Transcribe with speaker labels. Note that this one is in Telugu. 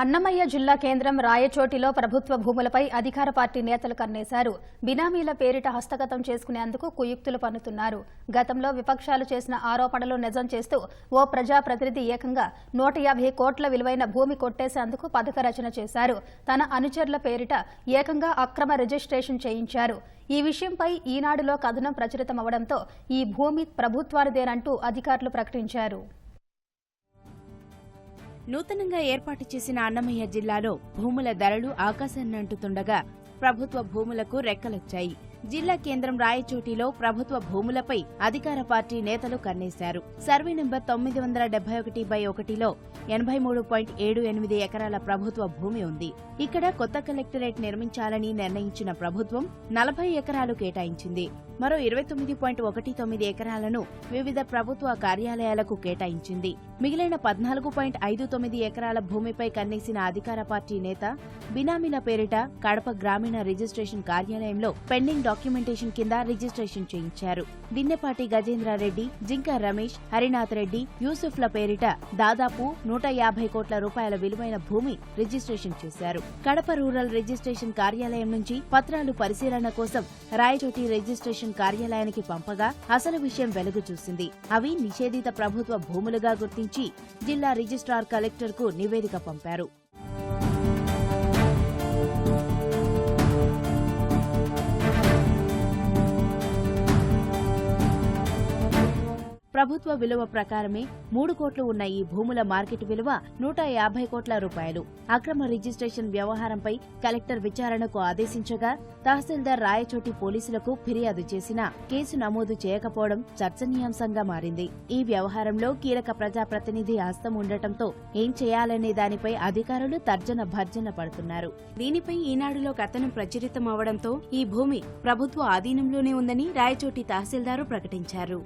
Speaker 1: అన్నమయ్య జిల్లా కేంద్రం రాయచోటిలో ప్రభుత్వ భూములపై అధికార పార్టీ నేతలు కన్నేశారు. బినామీల పేరిట హస్తగతం చేసుకునేందుకు కుయుక్తులు పన్నుతున్నారు. గతంలో విపక్షాలు చేసిన ఆరోపణలు నిజం చేస్తూ ఓ ప్రజాప్రతినిధి ఏకంగా నూట యాభై కోట్ల విలువైన భూమి కొట్టేసేందుకు పథక రచన చేశారు. తన అనుచరుల పేరిట ఏకంగా అక్రమ రిజిస్ట్రేషన్ చేయించారు. ఈ విషయంపై ఈనాడులో కథనం ప్రచురితమవడంతో ఈ భూమి ప్రభుత్వానిదేనంటూ అధికారులు ప్రకటించారు.
Speaker 2: నూతనంగా ఏర్పాటు చేసిన అన్నమయ్య జిల్లాలో భూముల ధరలు ఆకాశాన్ని అంటుతుండగా ప్రభుత్వ భూములకు రెక్కలొచ్చాయి. జిల్లా కేంద్రం రాయచోటిలో ప్రభుత్వ భూములపై అధికార పార్టీ నేతలు కన్నేశారు. సర్వే నెంబర్ తొమ్మిది వందల డెబ్బై ఒకటి బై ఒకటిలో ఎనభై మూడు పాయింట్ ఏడు ఎనిమిది ఎకరాల ప్రభుత్వ భూమి ఉంది. ఇక్కడ కొత్త కలెక్టరేట్ నిర్మించాలని నిర్ణయించిన ప్రభుత్వం నలభై ఎకరాలు కేటాయించింది. మరో ఇరవై తొమ్మిది పాయింట్ ఒకటి తొమ్మిది ఎకరాలను వివిధ ప్రభుత్వ కార్యాలయాలకు కేటాయించింది. మిగిలిన పద్నాలుగు పాయింట్ ఐదు తొమ్మిది ఎకరాల భూమిపై కన్నేసిన అధికార పార్టీ నేత బినామీల పేరిట కడప గ్రామీణ రిజిస్ట్రేషన్ కార్యాలయంలో పెండింగ్ డాక్యుమెంటేషన్ కింద రిజిస్ట్రేషన్ చేయించారు. దిన్నెపాటి గజేంద్రారెడ్డి జింక రమేష్ హరినాథ్ రెడ్డి యూసుఫ్ల పేరిట దాదాపు నూట యాభై కోట్ల రూపాయల విలువైన భూమి రిజిస్ట్రేషన్ చేశారు. కడప రూరల్ రిజిస్ట్రేషన్ కార్యాలయం నుంచి పత్రాలు పరిశీలన కోసం రాయచోటి రిజిస్ట్రేషన్ కార్యాలయానికి పంపగా అసలు విషయం వెలుగు చూసింది. అవి నిషేధిత ప్రభుత్వ భూములుగా గుర్తించి జిల్లా రిజిస్ట్రార్ కలెక్టర్కు నివేదిక పంపారు. ప్రభుత్వ విలువ ప్రకారమే మూడు కోట్లు ఉన్న ఈ భూముల మార్కెట్ విలువ నూట యాభై కోట్ల రూపాయలు. అక్రమ రిజిస్ట్రేషన్ వ్యవహారంపై కలెక్టర్ విచారణకు ఆదేశించగా తహసీల్దార్ రాయచోటి పోలీసులకు ఫిర్యాదు చేసినా కేసు నమోదు చేయకపోవడం చర్చనీయాంశంగా మారింది. ఈ వ్యవహారంలో కీలక ప్రజాప్రతినిధి హస్తం ఉండటంతో ఏం చేయాలనే దానిపై అధికారులు తర్జన భర్జన పడుతున్నారు. దీనిపై ఈనాడులో కథనం ప్రచురితం అవడంతో ఈ భూమి ప్రభుత్వ ఆధీనంలోనే ఉందని రాయచోటి తహసీల్దారు ప్రకటించారు.